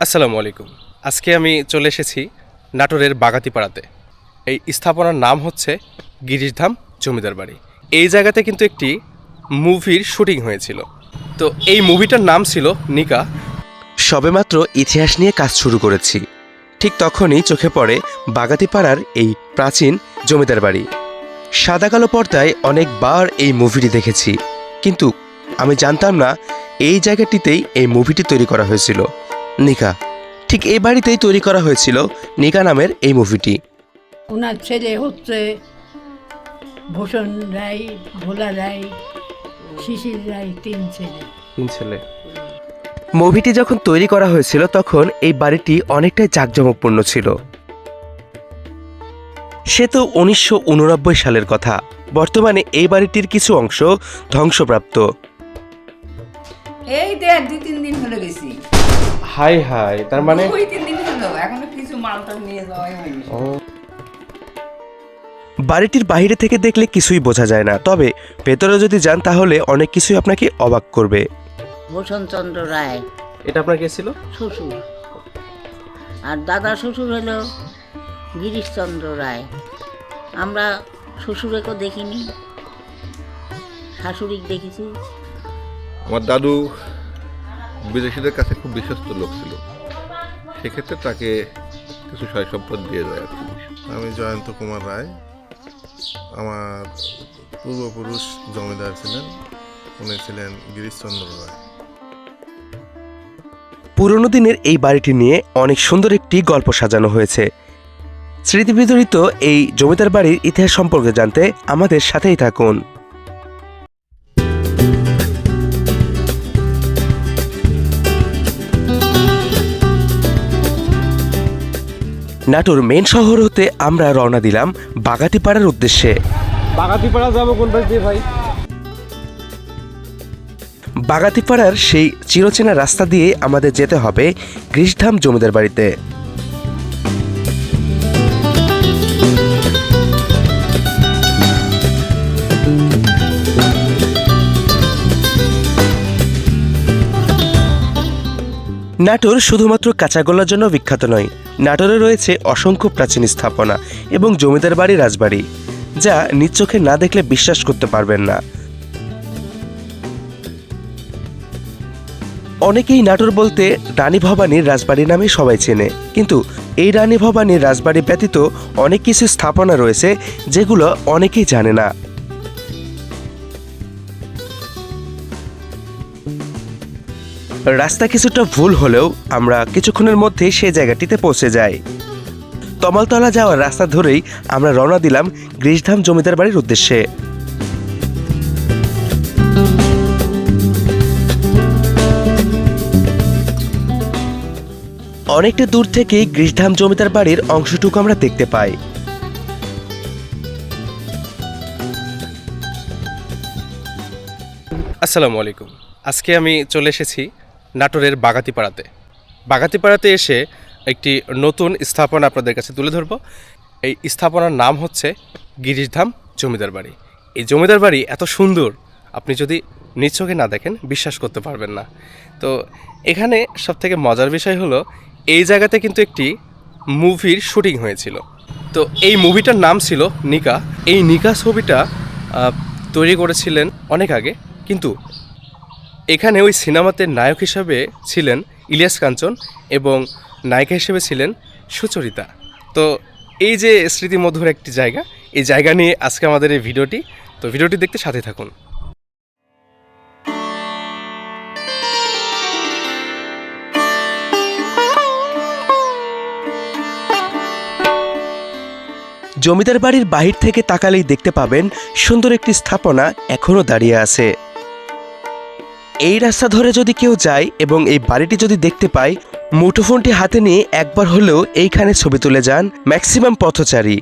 আসসালামু আলাইকুম। আজকে আমি চলে এসেছি নাটোরের বাগাতিপাড়াতে। এই স্থাপনার নাম হচ্ছে গিরিশধাম জমিদার বাড়ি। এই জায়গাতে কিন্তু একটি মুভির শুটিং হয়েছিল। তো এই মুভিটার নাম ছিল নিকা। সবেমাত্র ইতিহাস নিয়ে কাজ শুরু করেছি। ঠিক তখনই চোখে পড়ে বাগাতিপাড়ার এই প্রাচীন জমিদার বাড়ি। সাদা কালো পর্দায় অনেকবার এই মুভিটি দেখেছি। কিন্তু আমি জানতাম না এই জায়গাটিতেই এই মুভিটি তৈরি করা হয়েছিল। নিকা। ঠিক এই বাড়িতেই তৈরি করা হয়েছিল নিকা নামের এই মুভিটি। ওনার ছেলে হচ্ছে ভূষণ রায় ভোলা রায় শিশির রায় তিন ছেলে। তিন ছেলে। মুভিটি যখন তৈরি করা হয়েছিল তখন এই বাড়িটি অনেকটাই জাঁকজমকপূর্ণ ছিল। সে তো উনিশশো উননব্বই সালের কথা। বর্তমানে এই বাড়িটির কিছু অংশ ধ্বংসপ্রাপ্ত। এই দেখ দুই তিন দিন হলো গেছি। Hi hi. তার মানে দুই তিন দিন হলো এখনও কিছু নিয়ে যাওয়াই হয়নি। বাড়িটির বাইরে থেকে দেখলে কিছুই বোঝা যায় না। তবে ভেতরে যদি যান তাহলে অনেক কিছুই আপনাকে অবাক করবে। ভূষণচন্দ্র রায়। এটা আপনার কে ছিল? শ্বশুর। আর দাদা শ্বশুর হলো গিরিশচন্দ্র রায়। আমরা শ্বশুরেকেও দেখিনি। শাশুড়ি দেখেছি। আমার দাদু বিদেশিদের কাছে খুব বিশ্বস্ত লোক ছিল। সেক্ষেত্রে তাকে কিছু সয় সম্পদ দিয়ে দেয় আর কি। আমি জয়ন্ত কুমার রায়। আমার পূর্বপুরুষ জমিদার ছিলেন। উনি ছিলেন গিরিশচন্দ্র রায়। পুরনো দিনের এই বাড়িটি নিয়ে অনেক সুন্দর একটি গল্প সাজানো হয়েছে। স্মৃতিবিজড়িত এই জমিদার বাড়ির ইতিহাস সম্পর্কে জানতে আমাদের সাথেই থাকুন। নাটোর মেন শহর হতে আমরা রওনা দিলাম বাগাতিপাড়ার উদ্দেশ্যে। বাগাতিপাড়া যাব কোন পাশ দিয়ে ভাই? বাগাতিপাড়ার সেই চিরচেনা রাস্তা দিয়ে আমাদের যেতে হবে গ্রীষধাম জমিদার বাড়িতে। নাটোর শুধুমাত্র কাঁচাগোল্লার জন্য বিখ্যাত নয়, নাটোরে রয়েছে অসংখ্য প্রাচীন স্থাপনা এবং জমিদার বাড়ি রাজবাড়ি, যা নিজ চোখে না দেখলে বিশ্বাস করতে পারবেন না। অনেকেই নাটোর বলতে রানী ভবানীর রাজবাড়ি নামে সবাই চেনে, কিন্তু এই রানী ভবানীর রাজবাড়ি ব্যতীত অনেক কিছু স্থাপনা রয়েছে যেগুলো অনেকেই জানে না। রাস্তা কিছুটা ভুল হলেও আমরা কিছুক্ষণের মধ্যে সেই জায়গাটিতে পৌঁছে যাই। তমালতলা যাওয়ার রাস্তা ধরেই আমরা রওনা দিলাম গ্রীষধাম জমিদার বাড়ির উদ্দেশ্যে। অনেকটা দূর থেকেই গ্রীষধাম জমিদার বাড়ির অংশটুকু আমরা দেখতে পাই। আসসালামু আলাইকুম। আজকে আমি চলে এসেছি নাটোরের বাগাতিপাড়াতে। বাগাতিপাড়াতে এসে একটি নতুন স্থাপনা আপনাদের কাছে তুলে ধরব। এই স্থাপনার নাম হচ্ছে গিরিশধাম জমিদার বাড়ি। এই জমিদার বাড়ি এত সুন্দর, আপনি যদি নিজ চোখে না দেখেন, বিশ্বাস করতে পারবেন না। তো এখানে সবথেকে মজার বিষয় হলো, এই জায়গাতে কিন্তু একটি মুভির শুটিং হয়েছিল। তো এই মুভিটার নাম ছিল নিকা। এই নিকা ছবিটা তৈরি করেছিলেন অনেক আগে, কিন্তু এখানে ওই সিনেমাতে নায়ক হিসাবে ছিলেন ইলিয়াস কাঞ্চন এবং নায়িকা হিসেবে ছিলেন সুচরিতা। তো এই যে স্মৃতিমধুর একটি জায়গা, এই জায়গা নিয়ে আজকে আমাদের এই ভিডিওটি। তো ভিডিওটি দেখতে সাথে থাকুন। জমিদার বাড়ির বাহির থেকে তাকালেই দেখতে পাবেন সুন্দর একটি স্থাপনা এখনও দাঁড়িয়ে আছে। এই রাস্তা ধরে যদি কেউ যায় এবং এই বাড়িটি যদি দেখতে পায়, মুঠোফোনটি হাতে নিয়ে একবার হলেও এইখানে ছবি তুলে যান ম্যাক্সিমাম পথচারী।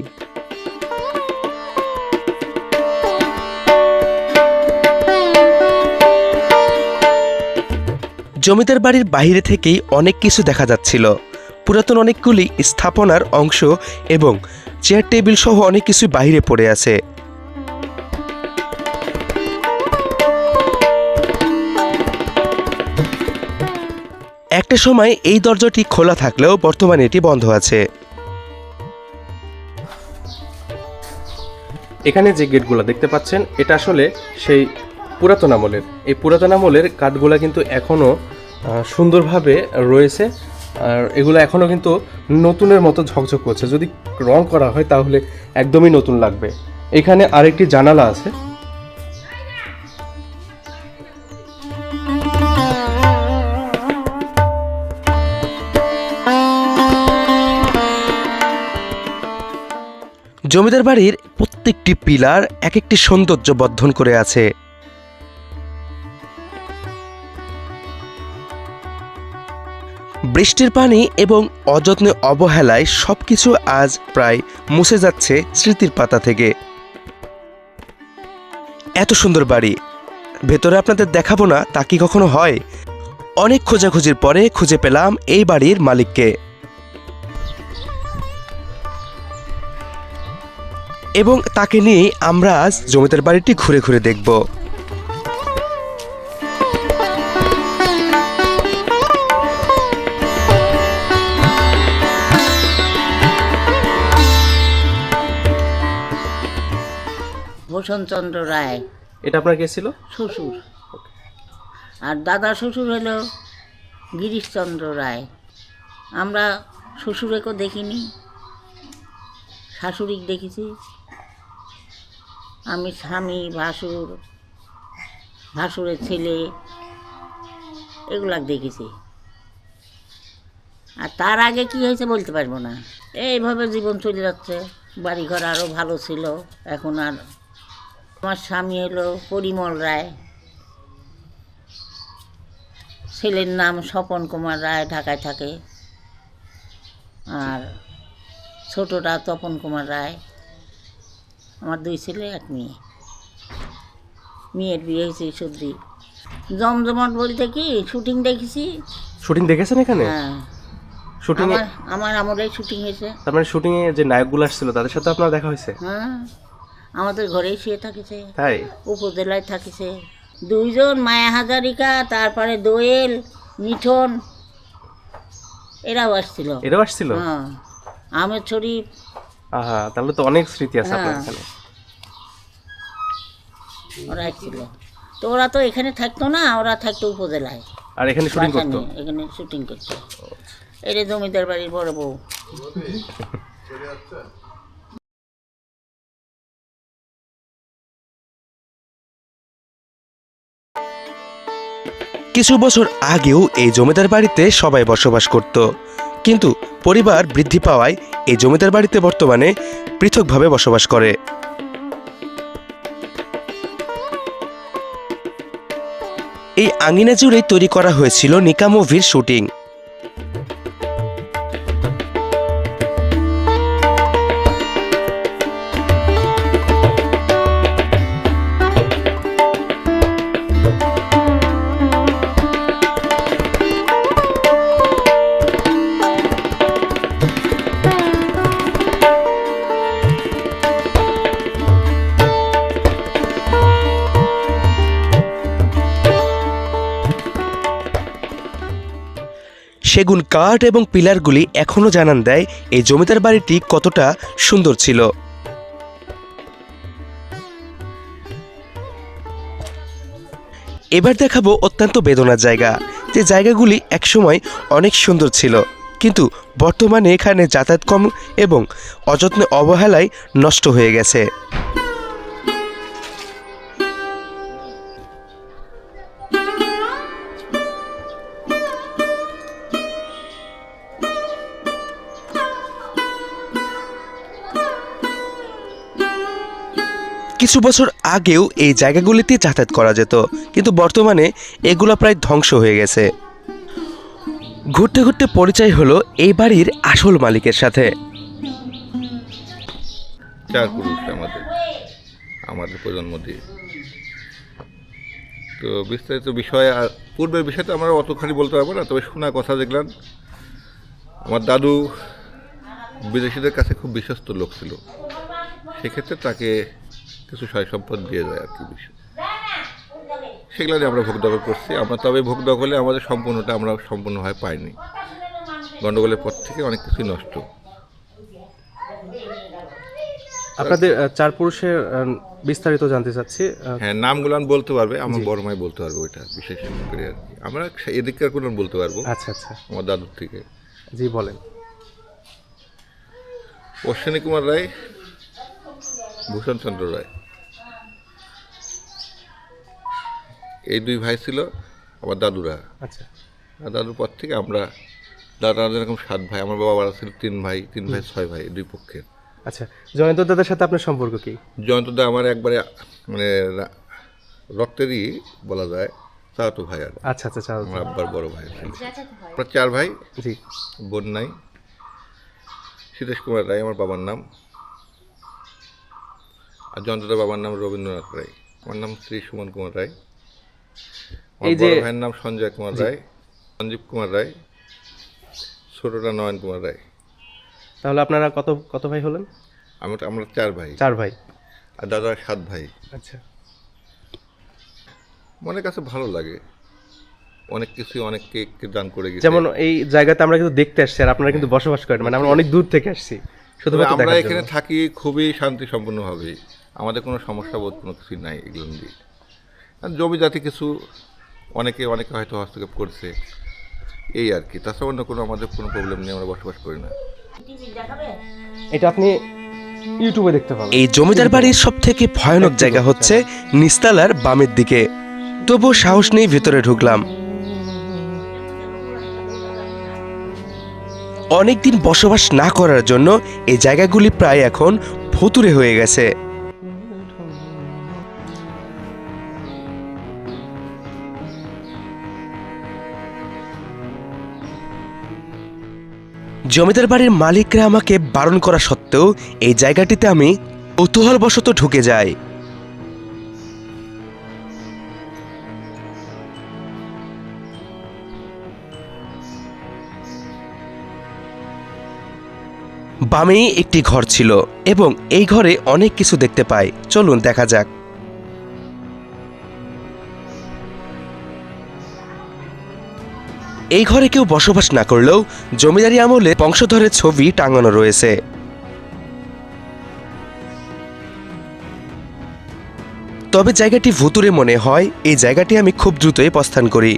জমিদার বাড়ির বাইরে থেকেই অনেক কিছু দেখা যাচ্ছিল। পুরাতন অনেকগুলি স্থাপনার অংশ এবং চেয়ার টেবিল সহ অনেক কিছু বাইরে পড়ে আছে। একটা সময় এই দরজাটি খোলা থাকলেও বর্তমানে এটি বন্ধ আছে। এখানে যে গেটগুলো দেখতে পাচ্ছেন, এটা আসলে সেই পুরাতন আমলের। এই পুরাতন আমলের কাঠগুলা কিন্তু এখনও সুন্দরভাবে রয়েছে, আর এগুলো এখনও কিন্তু নতুনের মতো ঝকঝক করছে। যদি রং করা হয় তাহলে একদমই নতুন লাগবে। এখানে আরেকটি জানালা আছে। জমিদার বাড়ির প্রত্যেকটি পিলার এক একটি সৌন্দর্য বর্ধন করে আছে। বৃষ্টির পানি এবং অযত্নে অবহেলায় সবকিছু আজ প্রায় মুছে যাচ্ছে স্মৃতির পাতা থেকে। এত সুন্দর বাড়ি। ভেতরে আপনাদের দেখাবো না, তা কি কখনো হয়? অনেক খোঁজাখুঁজির পরে খুঁজে পেলাম এই বাড়ির মালিককে। এবং তাকে নিয়েই আমরা আজ জমিদার বাড়িটি ঘুরে ঘুরে দেখব। ভূষণচন্দ্র রায়। এটা আপনার কে ছিল? শ্বশুর। আর দাদা শ্বশুর হলো গিরিশচন্দ্র রায়। আমরা শ্বশুরেকেও দেখিনি শাশুড়ি দেখেছি। আমি স্বামী, ভাসুর, ভাসুরের ছেলে, এগুলা দেখেছি। আর তার আগে কি হয়েছে বলতে পারব না। এইভাবে জীবন চলে যাচ্ছে। বাড়িঘর আরও ভালো ছিল। এখন আর আমার স্বামী হলো পরিমল রায়। ছেলের নাম স্বপন কুমার রায় ঢাকায় থাকে। আর ছোটটা তপন কুমার রায়। আমার দুই ছেলে এক মেয়ে। মেয়ের বিয়ে হয়েছে সর্দি জমজমাট বলতে কি? শুটিং দেখেছি। শুটিং দেখেছেন এখানে? হ্যাঁ। শুটিং আমার শুটিং হয়েছে। তার মানে শুটিং এ যে নায়কগুলো আসছিল তাদের সাথে আপনার দেখা হয়েছে? হ্যাঁ। আমাদের ঘরেই শুয়ে থাকিছে। তাই? উপজেলায় থাকিছে। দুইজন মায়া হাজারিকা তারপরে দোয়েল মিঠন। এরাও আসছিল। এরাও আসছিল? হ্যাঁ। আমের ছড়ি আহা তাহলে তো অনেক স্মৃতি আছে আপনার হ্যাঁ। এখানে। ওরা আসছিল তো ওরা তো এখানে থাকতো না ওরা থাকতো উপজেলায়। আর এখানে শুটিং করতো? এখানে শুটিং করতো। এটা জমিদার বাড়ির বড় বউ। কিছু বছর আগেও এই জমিদার বাড়িতে সবাই বসবাস করত। কিন্তু পরিবার বৃদ্ধি পাওয়ায় এই জমিদার বাড়িতে বর্তমানে পৃথকভাবে বসবাস করে। এই আঙিনা জুড়েই তৈরি করা হয়েছিল নিকা মুভির শুটিং। সেগুন কাঠ এবং পিলারগুলি এখনও জানান দেয় এই জমিদার বাড়িটি কতটা সুন্দর ছিল। এবার দেখাবো অত্যন্ত বেদনার জায়গা। যে জায়গাগুলি একসময় অনেক সুন্দর ছিল, কিন্তু বর্তমানে এখানে যাতায়াত কম এবং অযত্নে অবহেলায় নষ্ট হয়ে গেছে। কিছু বছর আগেও এই জায়গাগুলিতে যাতায়াত করা যেত, কিন্তু বর্তমানে এগুলো প্রায় ধ্বংস হয়ে গেছে। ঘুরতে ঘুরতে পরিচয় হলো এই বাড়ির আসল মালিকের সাথে। আমাদের আমাদের প্রজন্ম দিয়ে। তো বিস্তারিত বিষয়, আর পূর্বের বিষয় তো আমরা অতখানি বলতে পারব না, তবে শোনা কথা দেখলাম, আমার দাদু বিদেশিদের কাছে খুব বিশ্বস্ত লোক ছিল। সেক্ষেত্রে তাকে কিছু সয় সম্পদ দিয়ে যায় আর কি বিষয় সেগুলো নিয়ে আমরা ভোগ দখল করছি। আমরা তবে ভোগ দখলে আমাদের সম্পূর্ণটা আমরা সম্পূর্ণভাবে পাইনি। গণ্ডগোলের পর থেকে অনেক কিছুই নষ্ট। আপনাদের চার পুরুষের বিস্তারিত জানতে চাচ্ছি হ্যাঁ নামগুলো আমি বলতে পারবে। আমার বড় মাই বলতে পারবে ওইটা বিশেষ করে আর কি। আমরা এদিককার কোনো বলতে পারব। আচ্ছা আচ্ছা। আমার দাদুর থেকে। জি বলেন। অশ্বিনী কুমার রায় ভূষণ চন্দ্র রায়। এই দুই ভাই ছিল আমার দাদুরা। আচ্ছা। আর দাদুর পর থেকে আমরা দাদা যেরকম সাত ভাই আমার বাবা ছিল তিন ভাই তিন ভাই ছয় ভাই দুই পক্ষের। আচ্ছা জয়ন্ত দাদার সাথে আপনার সম্পর্ক কি? জয়ন্ত জয়ন্তদা আমার একবারে মানে রক্তেরই বলা যায় চাতো ভাই আর। আচ্ছা আচ্ছা চাও আমার আব্বার বড় ভাই ছিল। আমরা চার ভাই জি। বোন নাই। সীতেশ কুমার রায় আমার বাবার নাম। আর জয়ন্তদার বাবার নাম রবীন্দ্রনাথ রায়। আমার নাম শ্রী সুমন কুমার রায়। এই যে- ভাইয়ের নাম সঞ্জয় কুমার রায় সঞ্জীব কুমার রায় ছোটটা নয়ন কুমার রায়। তাহলে আপনারা কত কত ভাই হলেন? আমরা আমরা চার ভাই। চার ভাই। আর দাদা সাত ভাই। আচ্ছা। মনের কাছে ভালো লাগে। অনেক কিছু অনেককে দান করে গেছে। যেমন এই জায়গাতে আমরা কিন্তু দেখতে আসছি আর আপনারা কিন্তু বসবাস করেন। মানে আমরা অনেক দূর থেকে আসছি। শুধুমাত্র আমরা এখানে থাকি খুবই শান্তি সম্পন্ন সম্পূর্ণভাবে আমাদের কোনো সমস্যা বোধ কোনো কিছু নাই এগুলো নিয়ে। জমি জাতি কিছু অনেকে অনেকে হয়তো হস্তক্ষেপ করছে। এই আর কি। তাছাড়া অন্য কোনো আমাদের কোনো প্রবলেম নেই আমরা বসবাস করি না। এটা আপনি ইউটিউবে দেখতে পাবেন। এই জমিদার বাড়ির সব থেকে ভয়ানক জায়গা হচ্ছে নিস্তালার বামের দিকে। তবু সাহস নেই ভেতরে ঢুকলাম। অনেকদিন বসবাস না করার জন্য এই জায়গাগুলি প্রায় এখন ভুতুরে হয়ে গেছে। জমিদার বাড়ির মালিকরা আমাকে বারণ করা সত্ত্বেও এই জায়গাটিতে আমি কৌতূহলবশত ঢুকে যাই। বামেই একটি ঘর ছিল এবং এই ঘরে অনেক কিছু দেখতে পাই। চলুন দেখা যাক। এই ঘরে কেউ বসবাস না করলেও জমিদারি আমলে বংশধরের ছবি টাঙানো রয়েছে। তবে জায়গাটি ভুতুরে মনে হয়, এই জায়গাটি আমি খুব দ্রুতই প্রস্থান করি।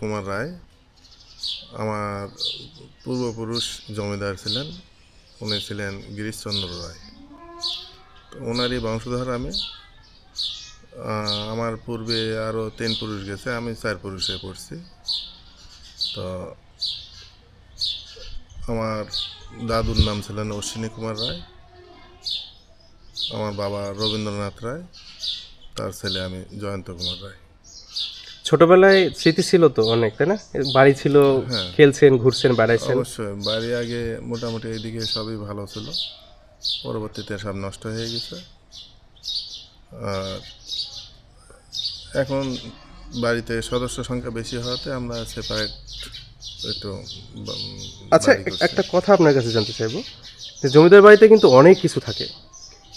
কুমার রায়, আমার পূর্বপুরুষ জমিদার ছিলেন, উনি ছিলেন গিরিশচন্দ্র রায়। তো ওনারই বংশধর আমি। আমার পূর্বে আরও তিন পুরুষ গেছে, আমি চার পুরুষে পড়ছি। তো আমার দাদুর নাম ছিলেন অশ্বিনী কুমার রায়। আমার বাবা রবীন্দ্রনাথ রায়, তার ছেলে আমি জয়ন্ত কুমার রায়। ছোটবেলায় স্মৃতি ছিল তো অনেক তাই না? বাড়ি ছিল হ্যাঁ। খেলছেন ঘুরছেন বেড়াইছেন। অবশ্যই বাড়ি আগে মোটামুটি এইদিকে সবই ভালো ছিল। পরবর্তীতে সব নষ্ট হয়ে গেছে। আর এখন বাড়িতে সদস্য সংখ্যা বেশি হওয়াতে আমরা সেপারেট একটু আচ্ছা। একটা কথা আপনার কাছে জানতে চাইব। যে জমিদার বাড়িতে কিন্তু অনেক কিছু থাকে।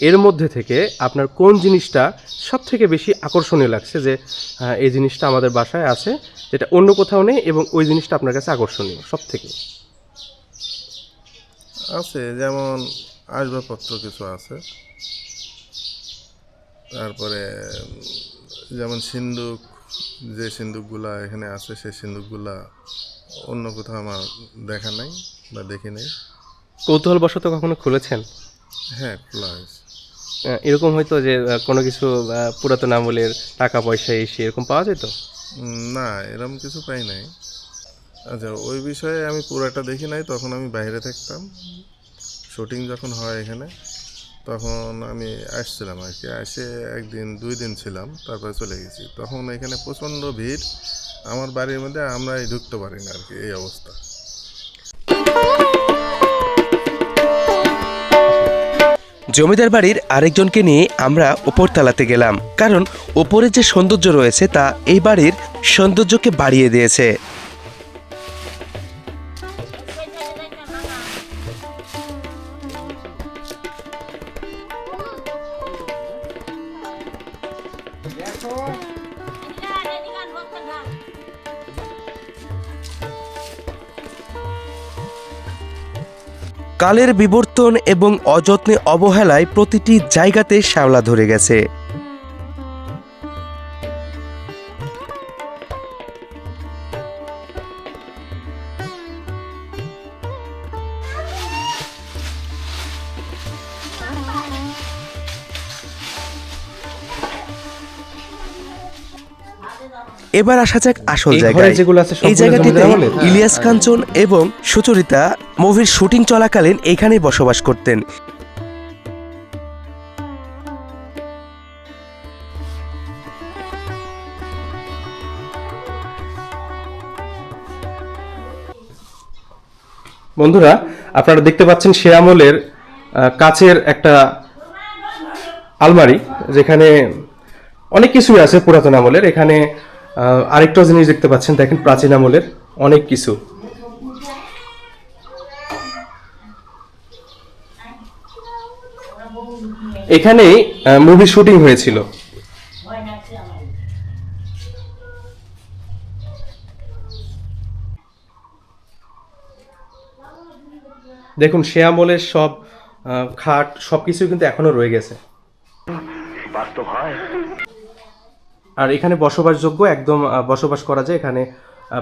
এর মধ্যে থেকে আপনার কোন জিনিসটা সব থেকে বেশি আকর্ষণীয় লাগছে যে হ্যাঁ, এই জিনিসটা আমাদের বাসায় আছে যেটা অন্য কোথাও নেই এবং ওই জিনিসটা আপনার কাছে আকর্ষণীয় সব থেকে আছে যেমন আসবাবপত্র কিছু আছে। তারপরে যেমন সিন্দুক যে সিন্দুকগুলা এখানে আছে সেই সিন্দুকগুলা অন্য কোথাও আমার দেখা নাই বা দেখি নেই। কৌতূহলবশত কখনো খুলেছেন? হ্যাঁ খোলা হয়েছে। এরকম হয়তো যে কোনো কিছু পুরাতন আমলের টাকা পয়সা এসে এরকম পাওয়া যেত? না এরকম কিছু পাই নাই। আচ্ছা ওই বিষয়ে আমি পুরাটা দেখি নাই, তখন আমি বাইরে থাকতাম। শুটিং যখন হয় এখানে, তখন আমি আসছিলাম আর কি। এসে একদিন, দুই দিন ছিলাম, তারপরে চলে গেছি। তখন এখানে প্রচণ্ড ভিড়। আমার বাড়ির মধ্যে আমরাই ঢুকতে পারি না আর কি, এই অবস্থা। জমিদার বাড়ির আরেকজনকে নিয়ে আমরা ওপরতলাতে গেলাম। কারণ ওপরের যে সৌন্দর্য রয়েছে তা এই বাড়ির সৌন্দর্যকে বাড়িয়ে দিয়েছে। কালের বিবর্তন এবং অযত্নে অবহেলায় প্রতিটি জায়গাতে শ্যাওলা ধরে গেছে। এবার আসা যাক আসল জায়গায়। এই জায়গাটিতে ইলিয়াস কাঞ্চন এবং সুচরিতা মুভির শুটিং চলাকালীন এখানেই বসবাস করতেন। বন্ধুরা আপনারা দেখতে পাচ্ছেন সে আমলের আহ, কাচের একটা আলমারি যেখানে অনেক কিছুই আছে পুরাতন আমলের। এখানে আরেকটা জিনিস দেখতে পাচ্ছেন, দেখেন প্রাচীন আমলের অনেক কিছু। এখানেই মুভি শুটিং হয়েছিল। দেখুন, সে আমলের সব খাট সব কিছু কিন্তু এখনও রয়ে গেছে। আর এখানে বসবাসযোগ্য একদম বসবাস করা যায় এখানে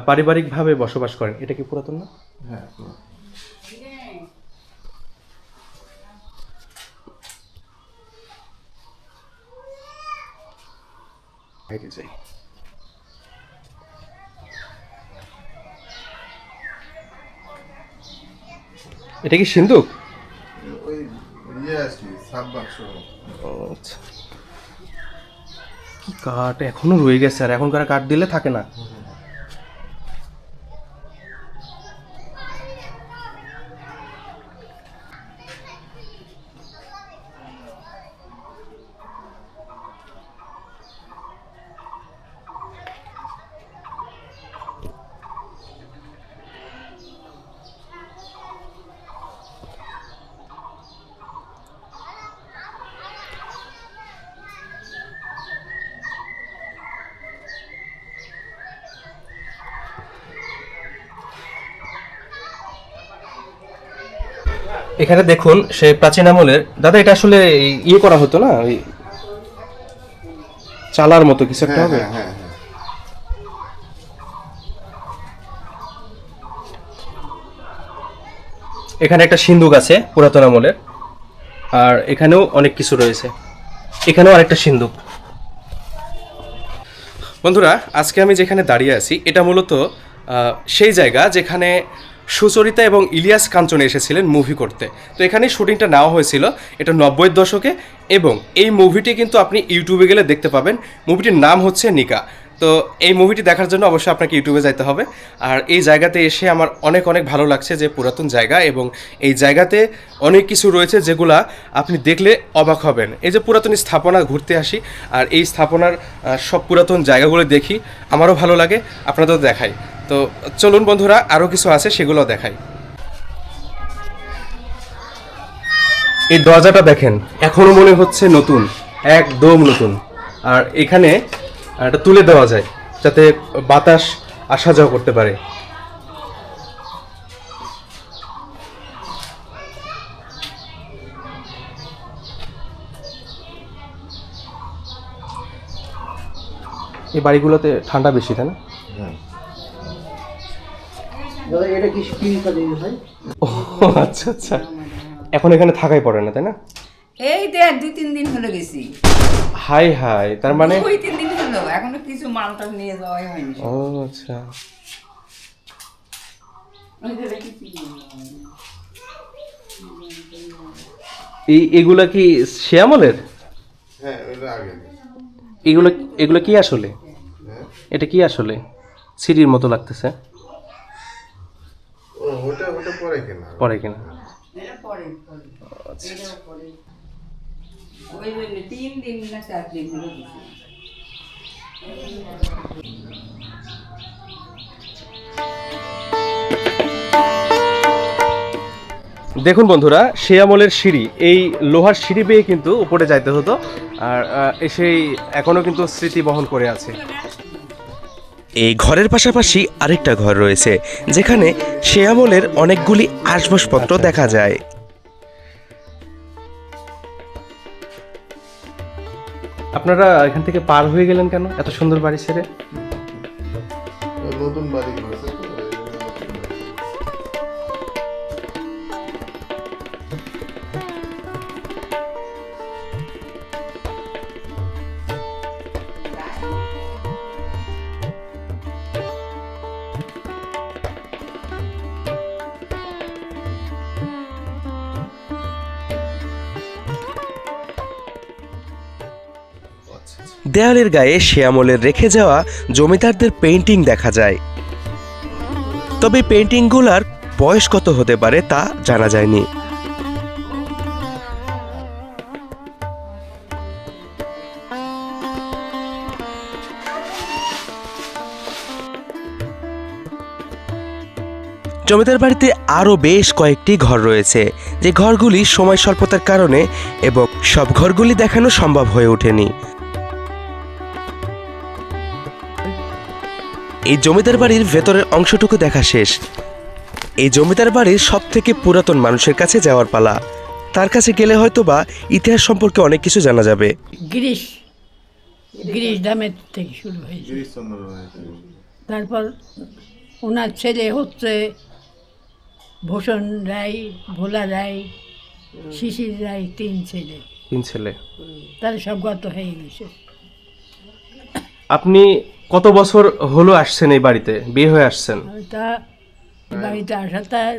পারিবারিকভাবে বসবাস করেন। এটা কি পুরাতন না? বাইরে যাই। এটা কি সিন্ধুক? ওই ইয়ে বাক্স। আচ্ছা। কি কাঠ এখনও রয়ে গেছে আর এখনকার কাঠ দিলে থাকে না। এখানে দেখুন সেই প্রাচীন আমলের দাদা এটা আসলে ইয়ে করা হতো না? ওই চালার মতো কিছু একটা হবে? হ্যাঁ হ্যাঁ। এখানে একটা সিন্ধুক আছে পুরাতন আমলের আর এখানেও অনেক কিছু রয়েছে। এখানেও আরেকটা সিন্ধুক। বন্ধুরা আজকে আমি যেখানে দাঁড়িয়ে আছি এটা মূলত আহ, সেই জায়গা যেখানে সুচরিতা এবং ইলিয়াস কাঞ্চন এসেছিলেন মুভি করতে। তো এখানে শুটিংটা নেওয়া হয়েছিল, এটা নব্বইয়ের দশকে, এবং এই মুভিটি কিন্তু আপনি ইউটিউবে গেলে দেখতে পাবেন। মুভিটির নাম হচ্ছে নিকা। তো এই মুভিটি দেখার জন্য অবশ্যই আপনাকে ইউটিউবে যাইতে হবে। আর এই জায়গাতে এসে আমার অনেক অনেক ভালো লাগছে যে পুরাতন জায়গা, এবং এই জায়গাতে অনেক কিছু রয়েছে যেগুলা আপনি দেখলে অবাক হবেন। এই যে পুরাতন স্থাপনা, ঘুরতে আসি, আর এই স্থাপনার সব পুরাতন জায়গাগুলো দেখি, আমারও ভালো লাগে, আপনাদেরও দেখাই। তো চলুন বন্ধুরা আরও কিছু আছে, সেগুলো দেখাই। এই দরজাটা দেখেন, এখনও মনে হচ্ছে নতুন, একদম নতুন। আর এখানে এটা তুলে দেওয়া যায়, যাতে বাতাস আসা যাওয়া করতে পারে। এই বাড়িগুলোতে ঠান্ডা বেশি, তাই না? ও আচ্ছা আচ্ছা। এখন এখানে থাকাই পড়ে না তাই না? এই দেখ দুই তিন দিন হলে গেছি। হাই হাই তার মানে? দুই তিন দিন হলো এখনও কিছু মালটা নিয়ে যাওয়াই হয়নি। ও আচ্ছা। এই এগুলা কি শ্যামলের? হ্যাঁ এগুলো এগুলো কি আসলে? এটা কি আসলে? সিঁড়ির মতো লাগতেছে। পরে কেনা? পরে কিনা। এটা পরে পরে। এটাও পরে। ওই জন্য তিন দিন না চার দিন হলো গেছি দেখুন বন্ধুরা সে আমলের সিঁড়ি এই লোহার সিঁড়ি বেয়ে কিন্তু উপরে যাইতে হতো। আর আহ, সেই এখনও কিন্তু স্মৃতি বহন করে আছে। এই ঘরের পাশাপাশি আরেকটা ঘর রয়েছে যেখানে সে আমলের অনেকগুলি আসবাবপত্র দেখা যায়। আপনারা এখান থেকে পার হয়ে গেলেন কেন? এত সুন্দর বাড়ি ছেড়ে? নতুন বাড়ি দেয়ালের গায়ে সে আমলের রেখে যাওয়া জমিদারদের পেন্টিং দেখা যায়। তবে পেন্টিংগুলার বয়স কত হতে পারে তা জানা যায়নি। জমিদার বাড়িতে আরও বেশ কয়েকটি ঘর রয়েছে, যে ঘরগুলি সময় স্বল্পতার কারণে এবং সব ঘরগুলি দেখানো সম্ভব হয়ে ওঠেনি। এই জমিদার বাড়ির ভেতরের অংশটুকু দেখা শেষ। এই জমিদার বাড়ির সব থেকে পুরাতন মানুষের কাছে যাওয়ার পালা। তার কাছে গেলে হয়তো বা ইতিহাস সম্পর্কে অনেক কিছু জানা যাবে। গ্রিস। গ্রিস দামের থেকে শুরু হয়েছে। তারপর ওনার ছেলে হচ্ছে ভূষণ রায় ভোলা রায় শিশির রায় তিন ছেলে। তিন ছেলে। তারা সব গত হয়ে গেছে। আপনি কত বছর হলো আসছেন এই বাড়িতে? বিয়ে হয়ে আসছেন? তা বাড়িতে আসা তার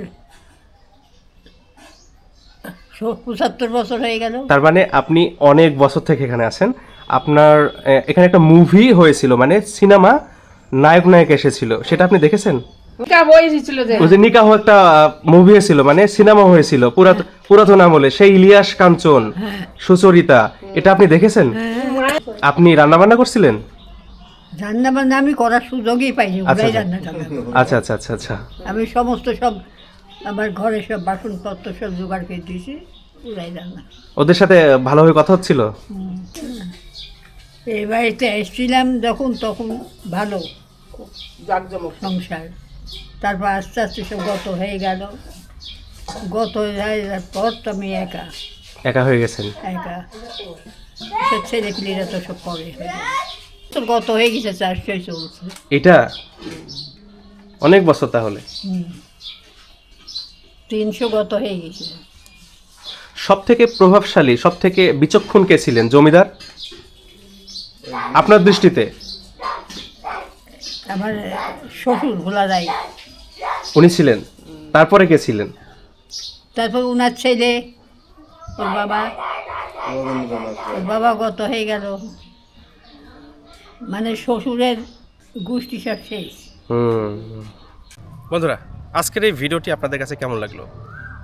পঁচাত্তর বছর হয়ে গেল। তার মানে আপনি অনেক বছর থেকে এখানে আছেন। আপনার এখানে একটা মুভি হয়েছিল মানে সিনেমা নায়ক নায়ক এসেছিল। সেটা আপনি দেখেছেন? ওই যে নিকাহ একটা মুভি হয়েছিল মানে সিনেমা হয়েছিল পুরাতন পুরাতন আমলে সেই ইলিয়াস কাঞ্চন সুচরিতা এটা আপনি দেখেছেন? আপনি রান্না বান্না করছিলেন? রান্না বান্না আমি করার সুযোগই পাইনি ওরাই আচ্ছা। রান্না টান্না করে। আচ্ছা আচ্ছা আচ্ছা আচ্ছা। আমি সমস্ত সব আমার ঘরে সব বাসনপত্র সব জোগাড় করে দিয়েছি ওরাই রান্না ওদের সাথে ভালোভাবে কথা হচ্ছিল? এই বাড়িতে এসেছিলাম যখন তখন ভালো সংসার। তারপর আস্তে আস্তে সব গত হয়ে গেল। গত হয়ে যাওয়ার পর তো আমি একা। একা হয়ে গেছেন? একা। সব ছেলেপিলিরা তো সব পরে হয়ে গেল তো গত হয়ে গেছে চাষটাই চলছে এটা অনেক বছর তাহলে? তিনশো গত হয়ে গেছে। সব থেকে প্রভাবশালী সব থেকে বিচক্ষণ কে ছিলেন জমিদার? আপনার দৃষ্টিতে। আমার শ্বশুর ভোলা যায় উনি ছিলেন। তারপরে কে ছিলেন? তারপর উনার ছেলে ওর বাবা। ওর বাবা গত হয়ে গেল। মানে শ্বশুরের গোষ্ঠী সব শেষ। বন্ধুরা আজকের এই ভিডিওটি আপনাদের কাছে কেমন লাগল?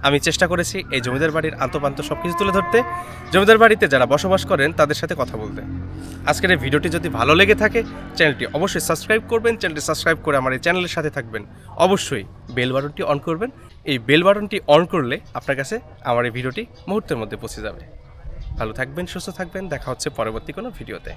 আমি চেষ্টা করেছি এই জমিদার বাড়ির আন্তপান্ত সব কিছু তুলে ধরতে। জমিদার বাড়িতে যারা বসবাস করেন তাদের সাথে কথা বলতে। আজকের এই ভিডিওটি যদি ভালো লেগে থাকে চ্যানেলটি অবশ্যই সাবস্ক্রাইব করবেন চ্যানেলটি সাবস্ক্রাইব করে আমার এই চ্যানেলের সাথে থাকবেন। অবশ্যই বেল বাটনটি অন করবেন। এই বেল বাটনটি অন করলে আপনার কাছে আমার এই ভিডিওটি মুহূর্তের মধ্যে পৌঁছে যাবে। ভালো থাকবেন সুস্থ থাকবেন দেখা হচ্ছে পরবর্তী কোনো ভিডিওতে।